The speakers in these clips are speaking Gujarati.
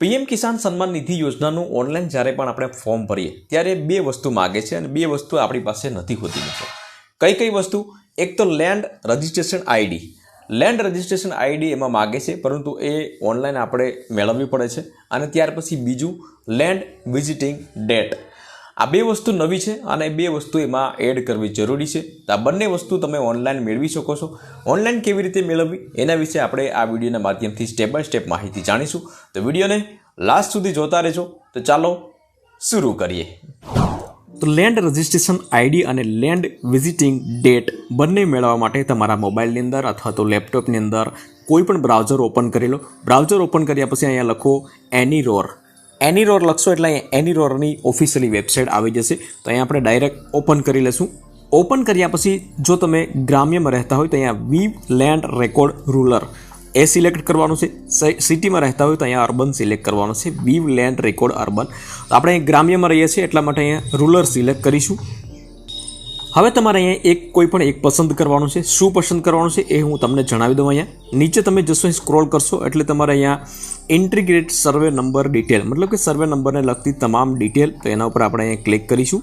પીએમ કિસાન સન્માન નિધિ યોજનાનું ઓનલાઈન જ્યારે પણ આપણે ફોર્મ ભરીએ, ત્યારે બે વસ્તુ માગે છે અને બે વસ્તુ આપણી પાસે નથી હોતી મિત્રો. કઈ કઈ વસ્તુ? એક તો land registration ID. Land registration ID એમાં માગે છે, પરંતુ એ ઓનલાઈન આપણે મેળવવી પડે છે. અને ત્યાર પછી બીજું લેન્ડ વિઝિટિંગ ડેટ. આ બે વસ્તુ નવી છે અને બે વસ્તુ એમાં એડ કરવી જરૂરી છે. તો આ બંને વસ્તુ તમે ઓનલાઈન મેળવી શકો છો. ઓનલાઈન કેવી રીતે મેળવવી? એના વિશે આપણે આ વિડીયોના માધ્યમથી સ્ટેપ બાય સ્ટેપ માહિતી જાણીશું. તો વિડીયોને લાસ્ટ સુધી જોતા રહેજો. તો ચાલો શરૂ કરીએ. તો લેન્ડ રજિસ્ટ્રેશન આઈડી અને લેન્ડ વિઝિટિંગ ડેટ બંને મેળવવા માટે તમારા મોબાઈલની અંદર અથવા તો લેપટોપની અંદર કોઈ પણ બ્રાઉઝર ઓપન કરી લો. બ્રાઉઝર ઓપન કર્યા પછી અહીંયા લખો એનીરોર એનીરોર લખશો એટલે અહીંયા એનીરોરની ઓફિશિયલી વેબસાઇટ આવી જશે. તો અહીંયા આપણે ડાયરેક્ટ ઓપન કરી લેશું. ઓપન કર્યા પછી જો તમે ગ્રામ્યમાં રહેતા હોય તો અહીંયા વી લેન્ડ રેકોર્ડ રૂલર એ સિલેક્ટ કરવાનું છે. સિટીમાં રહેતા હોય તો અહીંયા અર્બન સિલેક્ટ કરવાનું છે. વીવ લેન્ડ રેકોર્ડ અર્બન આપણે અહીંયા ગ્રામ્યમાં રહીએ છીએ એટલા માટે અહીંયા રૂલર સિલેક્ટ કરીશું. હવે તમારે અહીંયા એક કોઈ પણ એક પસંદ કરવાનું છે. શું પસંદ કરવાનું છે એ હું તમને જણાવી દઉં અહીંયા. નીચે તમે જશો સ્ક્રોલ કરશો એટલે તમારે અહીંયા ઇન્ટિગ્રેટ સર્વે નંબર ડિટેલ, મતલબ કે સર્વે નંબરને લગતી તમામ ડિટેલ તો એના ઉપર આપણે અહીંયા ક્લિક કરીશું.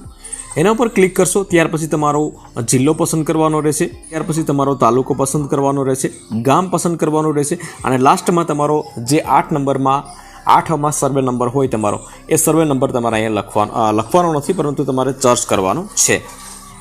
એના ઉપર ક્લિક કરશો ત્યાર પછી તમારો જિલ્લો પસંદ કરવાનો રહેશે, ત્યાર પછી તમારો તાલુકો પસંદ કરવાનો રહેશે, ગામ પસંદ કરવાનું રહેશે અને લાસ્ટમાં તમારો જે આઠ નંબરમાં, આઠમાં સર્વે નંબર હોય તમારો, એ સર્વે નંબર તમારે અહીંયા લખવાનો લખવાનો નથી, પરંતુ તમારે ચર્ચ કરવાનો છે.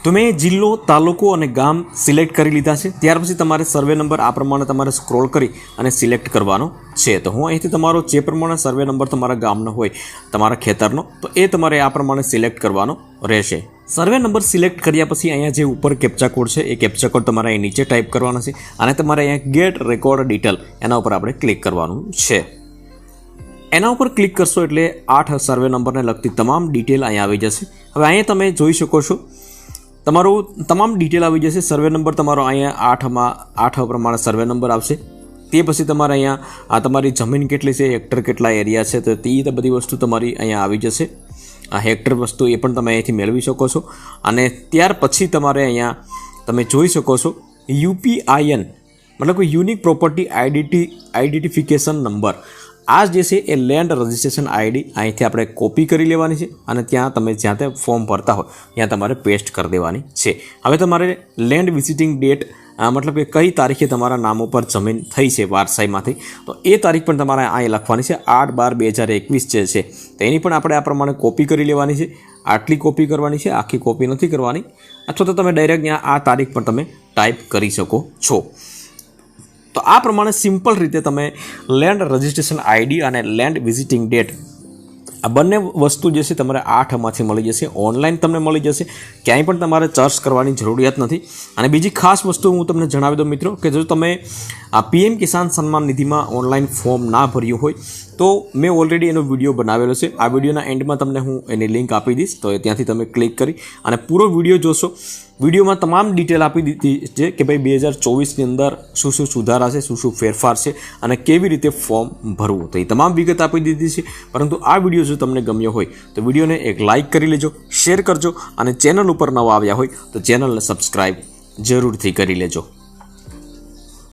તો મેં જિલ્લો, તાલુકો અને ગામ સિલેક્ટ કરી લીધા છે. ત્યાર પછી તમારે સર્વે નંબર આ પ્રમાણે તમારે સ્ક્રોલ કરી અને સિલેક્ટ કરવાનો છે. તો હું અહીંથી તમારો જે પ્રમાણે સર્વે નંબર તમારા ગામનો હોય, તમારા ખેતરનો, તો એ તમારે આ પ્રમાણે સિલેક્ટ કરવાનો રહેશે. સર્વે નંબર સિલેક્ટ કર્યા પછી અહીંયા જે ઉપર કેપ્ચા કોડ છે, એ કેપ્ચા કોડ તમારે અહીં નીચે ટાઈપ કરવાનો છે અને તમારે અહીંયા ગેટ રેકોર્ડ ડિટેલ એના ઉપર આપણે ક્લિક કરવાનું છે. એના ઉપર ક્લિક કરશો એટલે આઠ સર્વે નંબરને લગતી તમામ ડિટેલ અહીંયા આવી જશે. હવે અહીંયા તમે જોઈ શકો છો તમારું તમામ ડિટેલ આવી જશે. સર્વે નંબર તમારો અહીંયા આઠમાં, આઠ પ્રમાણે સર્વે નંબર આવશે. તે પછી તમારે અહીંયા, આ તમારી જમીન કેટલી છે, હેક્ટર કેટલા એરિયા છે, તો તે બધી વસ્તુ તમારી અહીંયા આવી જશે. આ હેક્ટર વસ્તુ એ પણ તમે અહીંથી મેળવી શકો છો. અને ત્યાર પછી તમારે અહીંયા તમે જોઈ શકો છો યુપીઆઈએન, મતલબ કે unique property identity identification number આ જે છે એ લેન્ડ રજિસ્ટ્રેશન આઈડી અહીંથી આપણે કોપી કરી લેવાની છે અને ત્યાં તમે જ્યાં તે ફોર્મ ભરતા હોય, ત્યાં તમારે પેસ્ટ કરી દેવાની છે. હવે તમારે લેન્ડ વિઝિટિંગ ડેટ મતલબ કે કઈ તારીખે તમારા નામ ઉપર જમીન થઈ છે વારસાઈમાંથી, તો એ તારીખ પણ તમારે અહીં લખવાની છે. આઠ બાર બે હજાર એકવીસ જે છે તો એની પણ આપણે આ પ્રમાણે કોપી કરી લેવાની છે. આટલી કોપી કરવાની છે, આખી કોપી નથી કરવાની, અથવા તો તમે ડાયરેક્ટ આ તારીખ પણ તમે ટાઈપ કરી શકો છો. તો આ પ્રમાણે સિમ્પલ રીતે તમે લેન્ડ રજિસ્ટ્રેશન આઈડી અને લેન્ડ વિઝિટિંગ ડેટ આ બંને વસ્તુ જે છે તમારે આઠમાંથી મળી જશે. ઓનલાઈન તમને મળી જશે. ક્યાંય પણ તમારે સર્ચ કરવાની જરૂરિયાત નથી. અને બીજી ખાસ વસ્તુ હું તમને જણાવી દઉં મિત્રો કે જો તમે આ PM Kisan Samman નિધિમાં online form ના ભર્યું હોય, તો મેં ઓલરેડી એનો વીડિયો બનાવેલો છે. આ વિડીયોના એન્ડમાં તમને હું એની લિંક આપી દઈશ. તો ત્યાંથી તમે ક્લિક કરી અને પૂરો વીડિયો જોશો. વિડીયોમાં તમામ ડિટેલ આપી દીધી છે કે ભાઈ બે હજાર ચોવીસની અંદર શું શું સુધારા છે, શું શું ફેરફાર છે અને કેવી રીતે ફોર્મ ભરવું. તો એ તમામ વિગત આપી દીધી છે. પરંતુ આ વીડિયો જો તમને ગમ્યો હોય, તો વિડીયોને એક લાઇક કરી લેજો શેર કરજો અને ચેનલ ઉપર નવા આવ્યા હોય, તો ચેનલને સબસ્ક્રાઈબ જરૂરથી કરી લેજો.